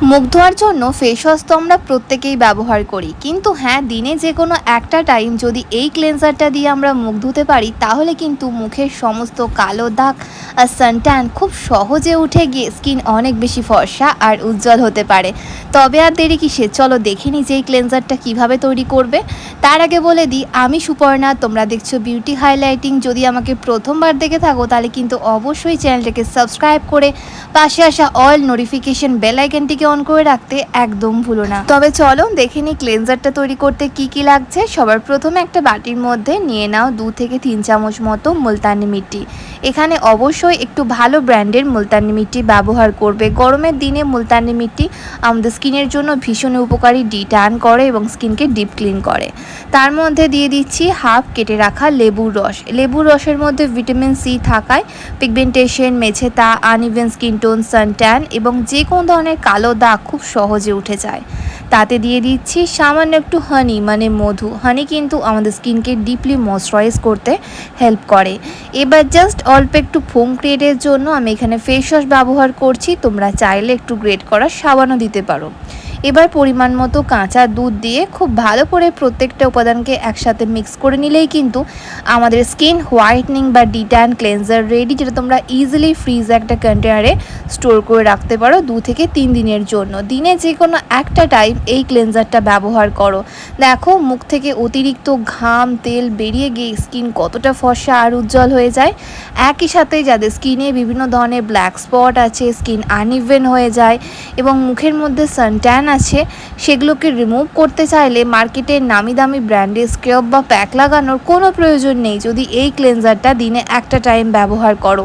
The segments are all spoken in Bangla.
মুখ ধোয়ার জন্য ফেস ওয়াশ তো আমরা প্রত্যেকেই ব্যবহার করি। কিন্তু হ্যাঁ দিনে যে কোনো একটা টাইম যদি এই ক্লেন্সারটা দিয়ে আমরা মুখ ধুতে পারি, তাহলে কিন্তু মুখের সমস্ত কালো দাগ আর সানট্যান খুব সহজে উঠে গিয়ে স্কিন অনেক বেশি ফর্সা আর উজ্জ্বল হতে পারে। তবে আর দেরি কিসে চলো দেখে নিই যে এই ক্লেন্সারটা কীভাবে তৈরি করবে। তার আগে বলে দিই, আমি সুপর্ণা, তোমরা দেখছ বিউটি হাইলাইটিং যদি আমাকে প্রথমবার দেখে থাকো, তাহলে কিন্তু অবশ্যই চ্যানেলটাকে সাবস্ক্রাইব করে পাশে আসা অল নোটিফিকেশন বেল আইকনটিকে অন করে রাখতে একদম ভুলো না। তবে চলো দেখে নিই ক্লেনজারটা তৈরি করতে কি কি লাগছে। সবার প্রথমে একটা বাটির মধ্যে নিয়ে নাও দু থেকে তিন চামচ মতো মুলতানি মিট্টি। এখানে অবশ্যই একটু ভালো ব্র্যান্ডের মুলতানি মিট্টি ব্যবহার করবে। গরমের দিনে মুলতানি মিট্টি আমাদের স্কিনের জন্য ভীষণ উপকারী ডি ট্যান করে এবং স্কিনকে ডিপ ক্লিন করে। তার মধ্যে দিয়ে দিচ্ছি হাফ কেটে রাখা লেবুর রস। লেবুর রসের মধ্যে ভিটামিন সি থাকায় পিগমেন্টেশন মেঝেতা আনইভেন স্কিন টোন সানট্যান এবং যে কোনো ধরনের কালো দাগ খুব সহজে উঠে যায়। তাতে দিয়ে দিচ্ছি সামান্য একটু হানি মানে মধু। হানি কিন্তু আমাদের স্কিনকে ডিপলি ময়শ্চারাইজ করতে হেল্প করে। এবার জাস্ট অল্প একটু ফোম ক্রিয়েটের জন্য আমি এখানে ফেস ওয়াশ ব্যবহার করছি। তোমরা চাইলে একটু গ্রেড করা সাবানও দিতে পারো। এবার পরিমাণ মতো কাঁচা দুধ দিয়ে খুব ভালো করে প্রত্যেকটা উপাদানকে একসাথে মিক্স করে নিলেই কিন্তু আমাদের স্কিন হোয়াইটনিং বা ডিট্যান ক্লেন্সার রেডি যেটা তোমরা ইজিলি ফ্রিজ একটা কন্টেনারে স্টোর করে রাখতে পারো দু থেকে তিন দিনের জন্য। দিনে যে কোনো একটা টাইম এই ক্লেন্সারটা ব্যবহার করো। দেখো, মুখ থেকে অতিরিক্ত ঘাম, তেল বেরিয়ে গিয়ে স্কিন কতটা ফর্সা আর উজ্জ্বল হয়ে যায়। একই সাথে যাদের স্কিনে বিভিন্ন ধরনের ব্ল্যাক স্পট আছে স্কিন আনইভেন হয়ে যায় এবং মুখের মধ্যে সানট্যান আছে, সেগুলোকে রিমুভ করতে চাইলে মার্কেটের নামি দামি ব্র্যান্ডের স্ক্রাব বা প্যাক লাগানোর কোনো প্রয়োজন নেই যদি এই ক্লেন্সারটা দিনে একটা টাইম ব্যবহার করো।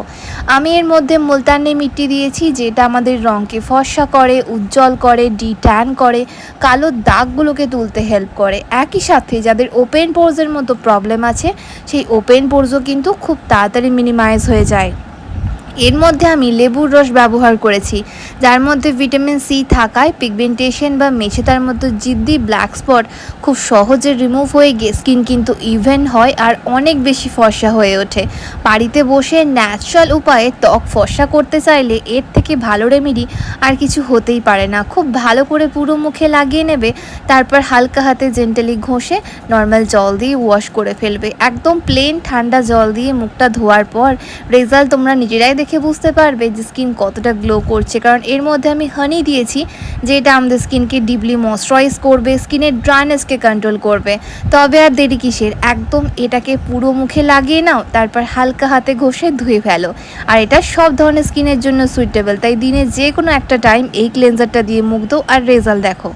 আমি এর মধ্যে মুলতানি মিট্টি দিয়েছি, যেটা আমাদের রঙকে ফর্সা করে, উজ্জ্বল করে ডি ট্যান করে, কালো দাগগুলোকে তুলতে হেল্প করে। একই সাথে যাদের ওপেন পোর্সের মতো প্রবলেম আছে, সেই ওপেন পোর্সও কিন্তু খুব তাড়াতাড়ি মিনিমাইজ হয়ে যায়। এর মধ্যে আমি লেবুর রস ব্যবহার করেছি, যার মধ্যে ভিটামিন সি থাকায় পিগমেন্টেশন বা মেছেতার মতো জিদ্দি ব্ল্যাক স্পট খুব সহজে রিমুভ হয়ে গিয়ে স্কিন কিন্তু ইভেন হয় আর অনেক বেশি ফর্সা হয়ে ওঠে। বাড়িতে বসে ন্যাচারাল উপায়ে ত্বক ফর্সা করতে চাইলে এর থেকে ভালো রেমেডি আর কিছু হতেই পারে না। খুব ভালো করে পুরো মুখে লাগিয়ে নেবে, তারপর হালকা হাতে জেন্টালি ঘষে নর্মাল জল দিয়ে ওয়াশ করে ফেলবে। একদম প্লেন ঠান্ডা জল দিয়ে মুখটা ধোয়ার পর রেজাল্ট তোমরা নিজেরাই দেখে বুঝতে পারবে যে স্কিন কতটা গ্লো করছে। কারণ এর মধ্যে আমি হানি দিয়েছি যেটা আমাদের স্কিনকে ডিপলি ময়শ্চারাইজ করবে, স্কিনের ড্রাইনেসকে কন্ট্রোল করবে। তবে আর দেরি কিসের? একদম এটাকে পুরো মুখে লাগিয়ে নাও, তারপর হালকা হাতে ঘষে ধুয়ে ফেলো। আর এটা সব ধরনের স্কিনের জন্য সুইটেবল তাই দিনে যে কোনো একটা টাইম এই ক্লেন্সারটা দিয়ে মুখ দাও আর রেজাল্ট দেখো।